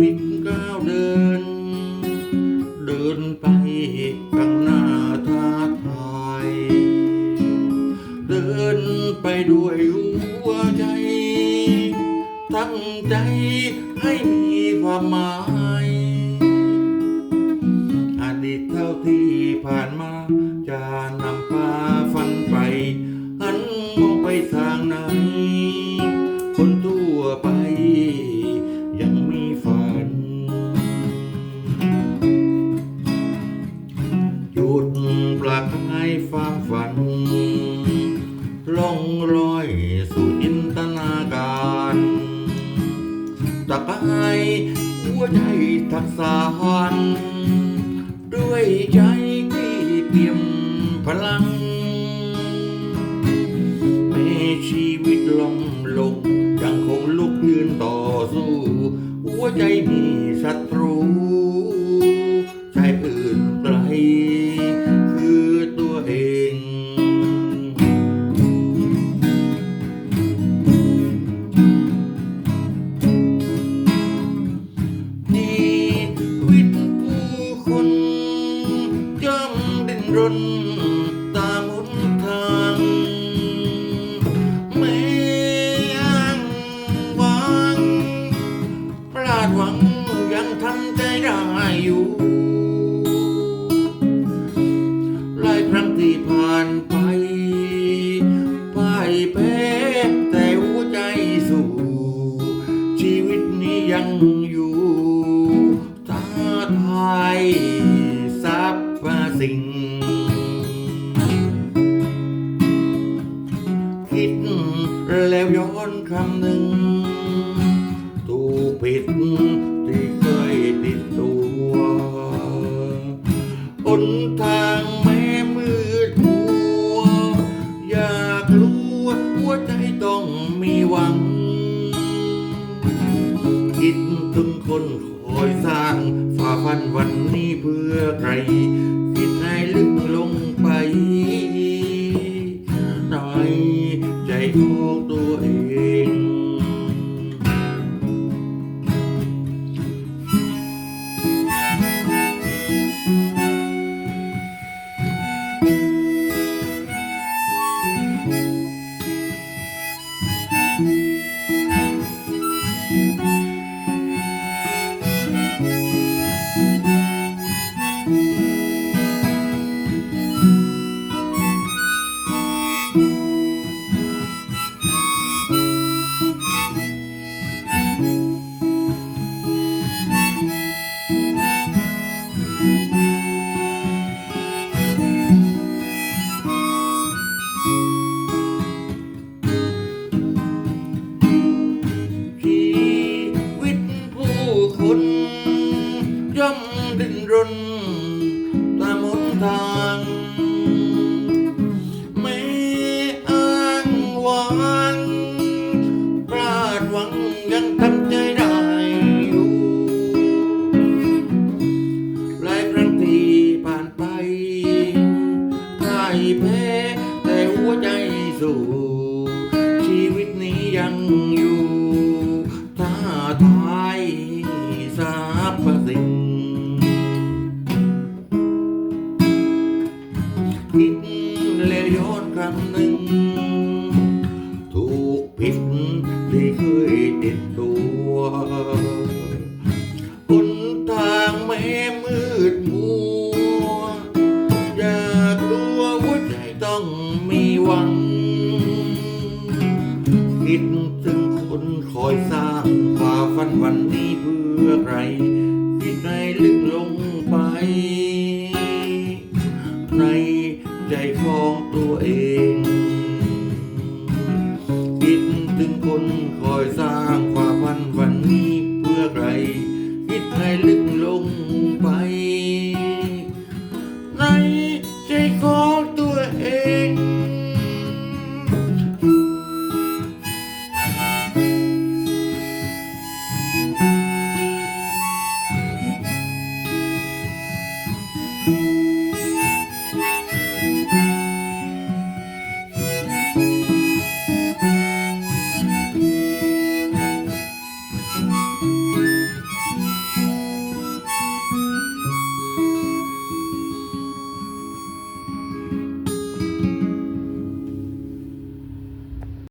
วิตก้าวเดิน เดินไปข้างหน้าท้าทาย เดินไปด้วยหัวใจ ตั้งใจให้มีความหมายอดีตเท่าที่ผ่านมาจะนำพาฟันไปหันมองไปทางไหน ความฝันล่องลอยสู่จินตนาการตะกายหัวใจทักษาหันด้วยใจที่เปี่ยมพลังแม้ชีวิตล้มลงยังคงลุกยืนต่อสู้ หัวใจมีศัตรูใหนึ่ง ถูกผิดที่เคยติดตัวหนทางแม้มืดมัว อยากรู้หัวใจต้องมีหวัง คิดถึงคนคอยสร้างฝ่าฟันวันนี้เพื่อใคร ดิ้ ผิดที่เคยติดตัวหนทางแม่มืดมัว อยากรู้ว่าหัวใจต้องมีหวัง คิดถึงคนคอยสร้างฝ่าฟันวันนี้เพื่อใคร